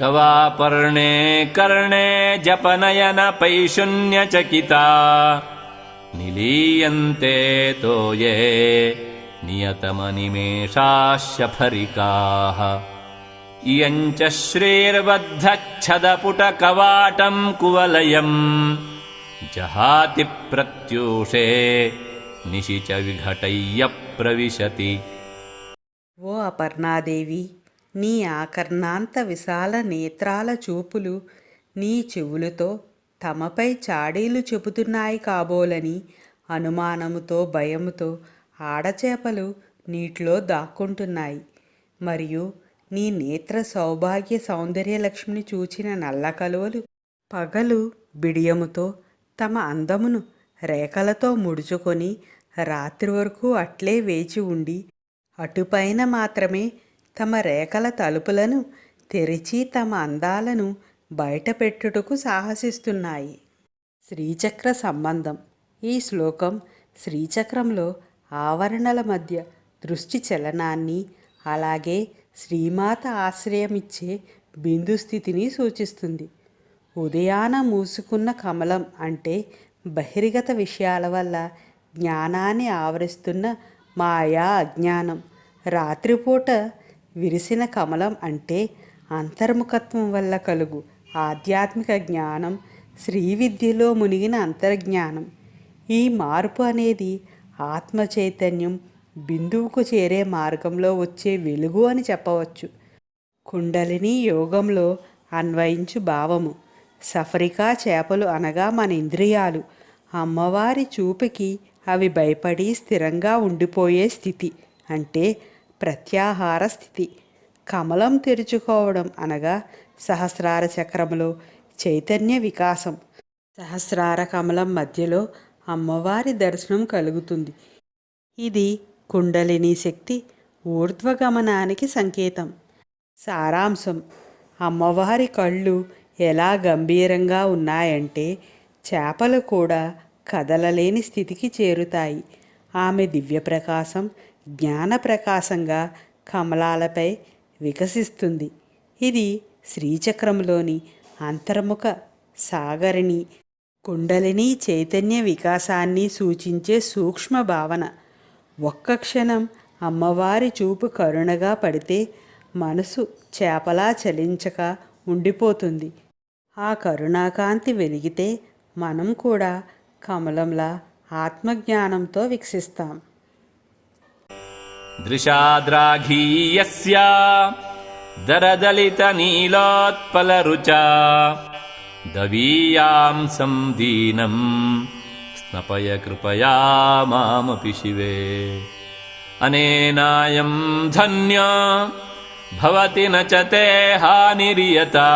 तवापर्णे कर्णे जपनयन पैशून्यचकिता। निलीयन्ते तो ये शरिकाः इयम् च श्रीर्वद्धच्छदपुटकवाटम् कुवलयम् जहाति प्रत्यूषे निशि च विघटय्य प्रविशति वो अपर्णादेवी। నీ ఆకర్ణాంత విశాల నేత్రాల చూపులు నీ చెవులతో తమపై చాడీలు చెబుతున్నాయి కాబోలని అనుమానముతో భయముతో ఆడచేపలు నీటిలో దాక్కుంటున్నాయి. మరియు నీ నేత్ర సౌభాగ్య సౌందర్యలక్ష్మిని చూచిన నల్ల కలువలు పగలు బిడియముతో తమ అందమును రేఖలతో ముడుచుకొని రాత్రి వరకు అట్లే వేచి ఉండి అటుపైన మాత్రమే తమ రేఖల తలుపులను తెరిచి తమ అందాలను బయటపెట్టుటకు సాహసిస్తున్నాయి. శ్రీచక్ర సంబంధం. ఈ శ్లోకం శ్రీచక్రంలో ఆవరణల మధ్య దృష్టి చలనాన్ని అలాగే శ్రీమాత ఆశ్రయమిచ్చే బిందు స్థితిని సూచిస్తుంది. ఉదయాన మూసుకున్న కమలం అంటే బహిర్గత విషయాల వల్ల జ్ఞానాన్ని ఆవరిస్తున్న మాయా అజ్ఞానం. రాత్రిపూట విరిసిన కమలం అంటే అంతర్ముఖత్వం వల్ల కలుగు. ఆధ్యాత్మిక జ్ఞానం శ్రీ విద్యలో మునిగిన అంతర్జ్ఞానం. ఈ మార్పు అనేది ఆత్మ చైతన్యం బిందువుకు చేరే మార్గంలో వచ్చే వెలుగు అని చెప్పవచ్చు. కుండలిని యోగంలో అన్వయించు భావము. సఫరికా చేపలు అనగా మన ఇంద్రియాలు. అమ్మవారి చూపుకి అవి భయపడి స్థిరంగా ఉండిపోయే స్థితి. అంటే ప్రత్యాహార స్థితి. కమలం తెరుచుకోవడం అనగా సహస్రార చక్రములో చైతన్య వికాసం. సహస్రార కమలం మధ్యలో అమ్మవారి దర్శనం కలుగుతుంది. ఇది కుండలిని శక్తి ఊర్ధ్వగమనానికి సంకేతం. సారాంశం అమ్మవారి కళ్ళు ఎలా గంభీరంగా ఉన్నాయంటే చేపలు కూడా కదలలేని స్థితికి చేరుతాయి. ఆమె దివ్యప్రకాశం జ్ఞాన ప్రకాశంగా కమలాలపై వికసిస్తుంది. ఇది శ్రీచక్రంలోని అంతర్ముఖ సాగరిని కుండలిని చైతన్య వికాసాన్ని సూచించే సూక్ష్మ భావన. ఒక్క క్షణం అమ్మవారి చూపు కరుణగా పడితే మనసు చేపలా చలించక ఉండిపోతుంది. ఆ కరుణాకాంతి వెలిగితే మనం కూడా కమలంలా ఆత్మజ్ఞానంతో వికసిస్తాం. दृशाद्राघीयस्य दरदलितनीलोत्पलरुचा दवीयां सन्दीनम् स्नपय कृपया मामपि शिवे। अनेनायम् धन्या भवति न च ते हानिर्यता।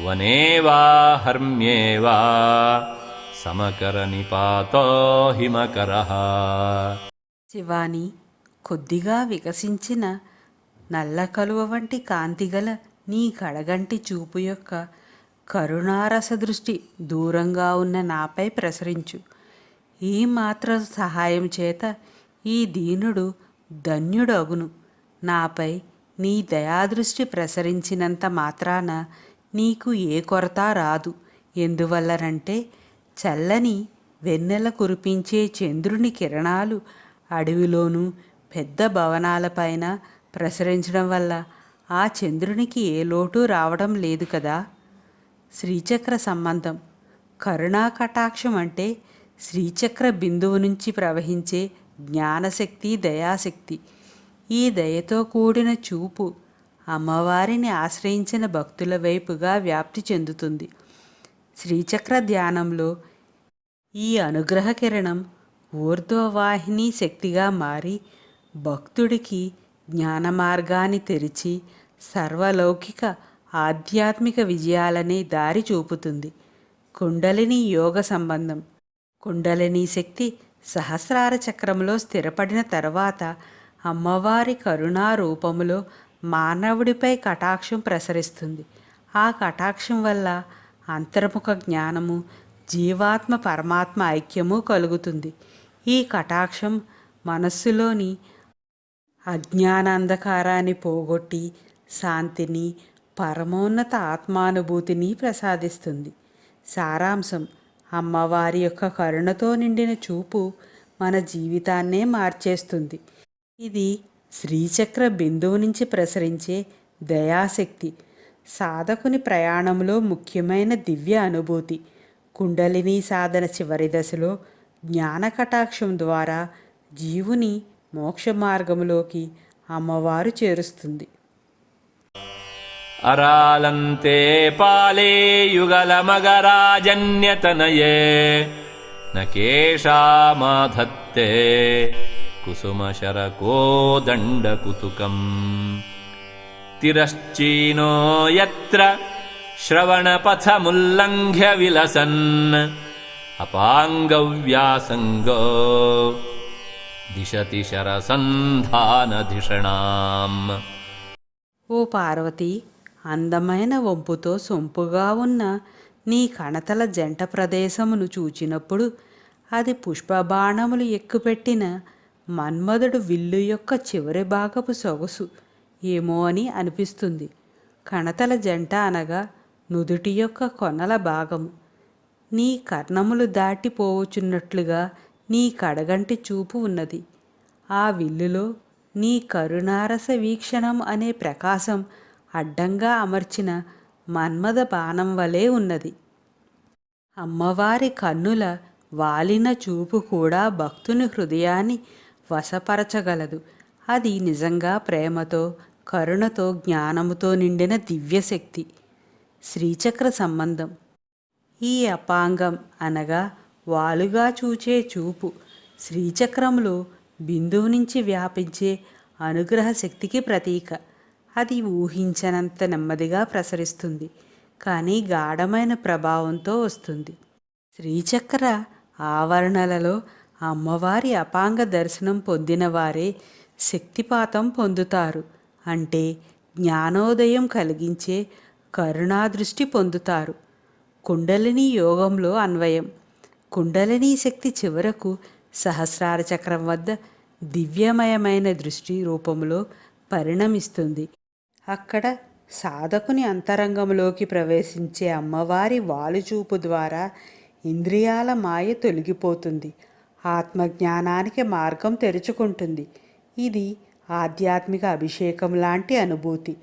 वने वा हर्म्ये वा समकरनिपातो हिमकरः। शिवानी కొద్దిగా వికసించిన నల్ల కలువ వంటి కాంతిగల నీ కడగంటి చూపు యొక్క కరుణారస దృష్టి దూరంగా ఉన్న నాపై ప్రసరించు. ఈ మాత్ర సహాయం చేత ఈ దీనుడు ధన్యుడగును. నాపై నీ దయాదృష్టి ప్రసరించినంత మాత్రాన నీకు ఏ కొరత రాదు. ఎందువల్లనంటే చల్లని వెన్నెల కురిపించే చంద్రుని కిరణాలు అడవిలోనూ పెద్ద భవనాలపైన ప్రసరించడం వల్ల ఆ చంద్రునికి ఏ లోటు రావడం లేదు కదా? శ్రీచక్ర సంబంధం. కరుణా కటాక్షం అంటే శ్రీచక్ర బిందువు నుంచి ప్రవహించే జ్ఞానశక్తి దయాశక్తి. ఈ దయతో కూడిన చూపు అమ్మవారిని ఆశ్రయించిన భక్తుల వైపుగా వ్యాప్తి చెందుతుంది. శ్రీచక్ర ధ్యానంలో ఈ అనుగ్రహ కిరణం ఊర్ధ్వవాహిని శక్తిగా మారి భక్తుడికి జ్ఞాన మార్గాన్ని తెరిచి సర్వలౌకిక ఆధ్యాత్మిక విజయాలనే దారి చూపుతుంది. కుండలిని యోగ సంబంధం. కుండలిని శక్తి సహస్రార చక్రంలో స్థిరపడిన తర్వాత అమ్మవారి కరుణా రూపములో మానవుడిపై కటాక్షం ప్రసరిస్తుంది. ఆ కటాక్షం వల్ల అంతర్ముఖ జ్ఞానము జీవాత్మ పరమాత్మ ఐక్యము కలుగుతుంది. ఈ కటాక్షం మనస్సులోని అజ్ఞానాంధకారాన్ని పోగొట్టి శాంతిని పరమోన్నత ఆత్మానుభూతిని ప్రసాదిస్తుంది. సారాంశం అమ్మవారి యొక్క కరుణతో నిండిన చూపు మన జీవితాన్నే మార్చేస్తుంది. ఇది శ్రీచక్ర బిందువు నుంచి ప్రసరించే దయాశక్తి సాధకుని ప్రయాణంలో ముఖ్యమైన దివ్య అనుభూతి. కుండలిని సాధన చివరి దశలో జ్ఞాన కటాక్షం ద్వారా జీవుని మోక్ష మార్గములోకి అమ్మవారు చేరుస్తుంది. అరాలంతే పాలే యుగలమగరాజన్యతనయే నకేషామాధత్తే కుసుమశరకోదండకుతుకం తిరశ్చీనో యత్ర శ్రవణపథముల్లంఘ్య విలసన్ అపాంగవ్యాసంగో దిశతి శరసంధానధిషణాం ఓ పార్వతి అందమైన వంపుతో సొంపుగా ఉన్న నీ కణతల జంట ప్రదేశమును చూచినప్పుడు అది పుష్పబాణములు ఎక్కుపెట్టిన మన్మధుడు విల్లు యొక్క చివరి భాగపు సొగసు ఏమో అని అనిపిస్తుంది. కణతల జంట అనగా నుదుటి యొక్క కొనల భాగము. నీ కర్ణములు దాటిపోవచున్నట్లుగా నీ కడగంటి చూపు ఉన్నది. ఆ విల్లులో నీ కరుణారస వీక్షణం అనే ప్రకాశం అడ్డంగా అమర్చిన మన్మద బాణం వలె ఉన్నది. అమ్మవారి కన్నుల వాలిన చూపు కూడా భక్తుని హృదయాన్ని వశపరచగలదు. అది నిజంగా ప్రేమతో కరుణతో జ్ఞానముతో నిండిన దివ్యశక్తి. శ్రీచక్ర సంబంధం. ఈ అపాంగం అనగా వాలుగా చూచే చూపు. శ్రీచక్రంలో బిందువు నుంచి వ్యాపించే అనుగ్రహ శక్తికి ప్రతీక. అది ఊహించనంత నెమ్మదిగా ప్రసరిస్తుంది. కానీ గాఢమైన ప్రభావంతో వస్తుంది. శ్రీచక్ర ఆవరణలలో అమ్మవారి అపాంగ దర్శనం పొందిన వారే శక్తిపాతం పొందుతారు. అంటే జ్ఞానోదయం కలిగించే కరుణాదృష్టి పొందుతారు. కుండలిని యోగంలో అన్వయం. కుండలినీ శక్తి చివరకు సహస్రార చక్రం వద్ద దివ్యమయమైన దృష్టి రూపంలో పరిణమిస్తుంది. అక్కడ సాధకుని అంతరంగంలోకి ప్రవేశించే అమ్మవారి వాలుచూపు ద్వారా ఇంద్రియాల మాయ తొలగిపోతుంది. ఆత్మజ్ఞానానికి మార్గం తెరుచుకుంటుంది. ఇది ఆధ్యాత్మిక అభిషేకం లాంటి అనుభూతి.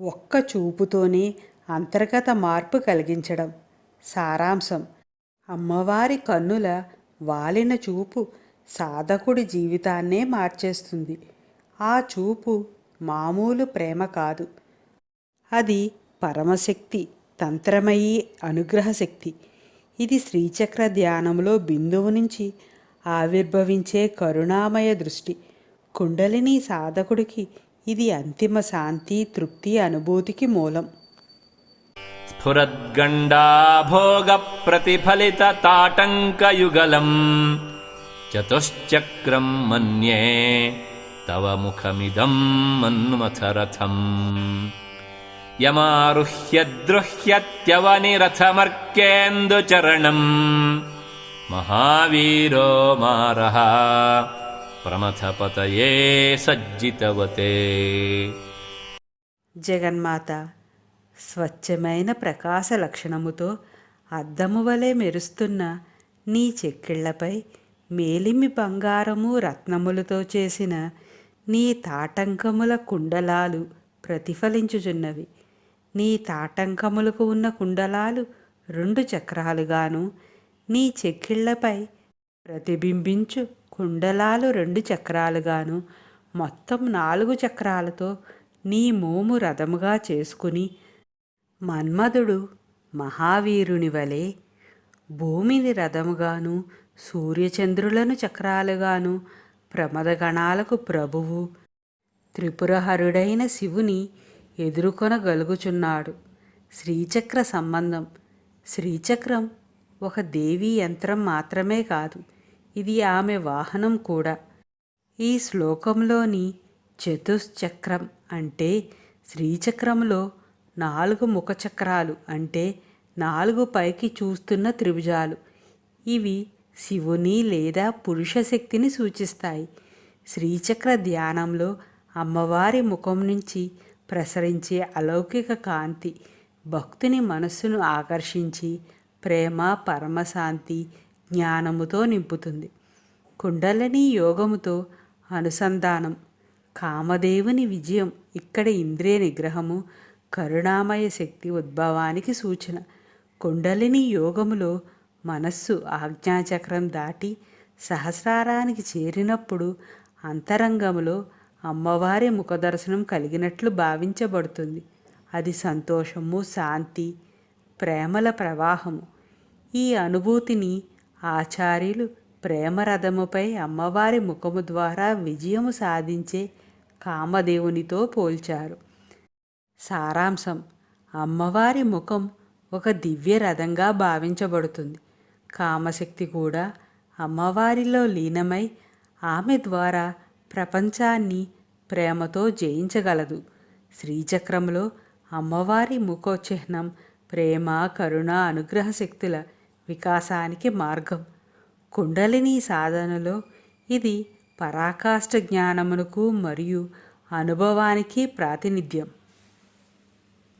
ఒక్క చూపుతోనే అంతర్గత మార్పు కలిగించడం సారాంశం. అమ్మవారి కన్నుల వాలిన చూపు సాధకుడి జీవితాన్నే మార్చేస్తుంది. ఆ చూపు మామూలు ప్రేమ కాదు. అది పరమశక్తి తంత్రమయీ అనుగ్రహ శక్తి. ఇది శ్రీచక్ర ధ్యానంలో బిందువు నుంచి ఆవిర్భవించే కరుణామయ దృష్టి. కుండలిని సాధకుడికి ఇది అంతిమ శాంతి తృప్తి అనుభూతికి మూలం. स्फुरद्गण्डाभोगप्रतिफलितताटङ्कयुगलम् चतुश्चक्रम् मन्ये तव मुखमिदम् मन्मथरथम् यमारुह्यद्रुह्यत्यवनिरथमर्क्येन्दुचरणम् महावीरो मारः प्रमथपतये सज्जितवते। जगन्माता। స్వచ్ఛమైన ప్రకాశ లక్షణముతో అద్దము వలె మెరుస్తున్న నీ చెక్కిళ్ళపై మేలిమి బంగారము రత్నములతో చేసిన నీ తాటంకముల కుండలాలు ప్రతిఫలించుచున్నవి. నీ తాటంకములకు ఉన్న కుండలాలు రెండు చక్రాలుగాను నీ చెక్కిళ్ళపై ప్రతిబింబించు కుండలాలు రెండు చక్రాలుగాను మొత్తం నాలుగు చక్రాలతో నీ మోము రథముగా చేసుకుని మన్మధుడు మహావీరుని వలె భూమిని రథముగాను సూర్యచంద్రులను చక్రాలుగాను ప్రమదగణాలకు ప్రభువు త్రిపురహరుడైన శివుని ఎదుర్కొనగలుగుచున్నాడు. శ్రీచక్ర సంబంధం. శ్రీచక్రం ఒక దేవీ యంత్రం మాత్రమే కాదు ఇది ఆమె వాహనం కూడా. ఈ శ్లోకంలోని చతుశ్చక్రం అంటే శ్రీచక్రంలో నాలుగు ముఖచక్రాలు అంటే నాలుగు పైకి చూస్తున్న త్రిభుజాలు. ఇవి శివుని లేదా పురుష శక్తిని సూచిస్తాయి. శ్రీచక్ర ధ్యానంలో అమ్మవారి ముఖం నుంచి ప్రసరించే అలౌకిక కాంతి భక్తుని మనస్సును ఆకర్షించి ప్రేమ పరమశాంతి జ్ఞానముతో నింపుతుంది. కుండలిని యోగముతో అనుసంధానం కామదేవుని విజయం ఇక్కడ ఇంద్రియ నిగ్రహము కరుణామయ శక్తి ఉద్భవానికి సూచన. కుండలిని యోగములో మనస్సు ఆజ్ఞాచక్రం దాటి సహస్రారానికి చేరినప్పుడు అంతరంగములో అమ్మవారి ముఖదర్శనం కలిగినట్లు భావించబడుతుంది. అది సంతోషము శాంతి ప్రేమల ప్రవాహము. ఈ అనుభూతిని ఆచార్యులు ప్రేమరథముపై అమ్మవారి ముఖము ద్వారా విజయము సాధించే కామదేవునితో పోల్చారు. సారాంశం. అమ్మవారి ముఖం ఒక దివ్య రథంగా భావించబడుతుంది. కామశక్తి కూడా అమ్మవారిలో లీనమై ఆమె ద్వారా ప్రపంచాన్ని ప్రేమతో జయించగలదు. శ్రీచక్రంలో అమ్మవారి ముఖోచిహ్నం ప్రేమ కరుణ అనుగ్రహ శక్తుల వికాసానికి మార్గం. కుండలిని సాధనలో ఇది పరాకాష్ఠ జ్ఞానమునకు మరియు అనుభవానికి ప్రాతినిధ్యం.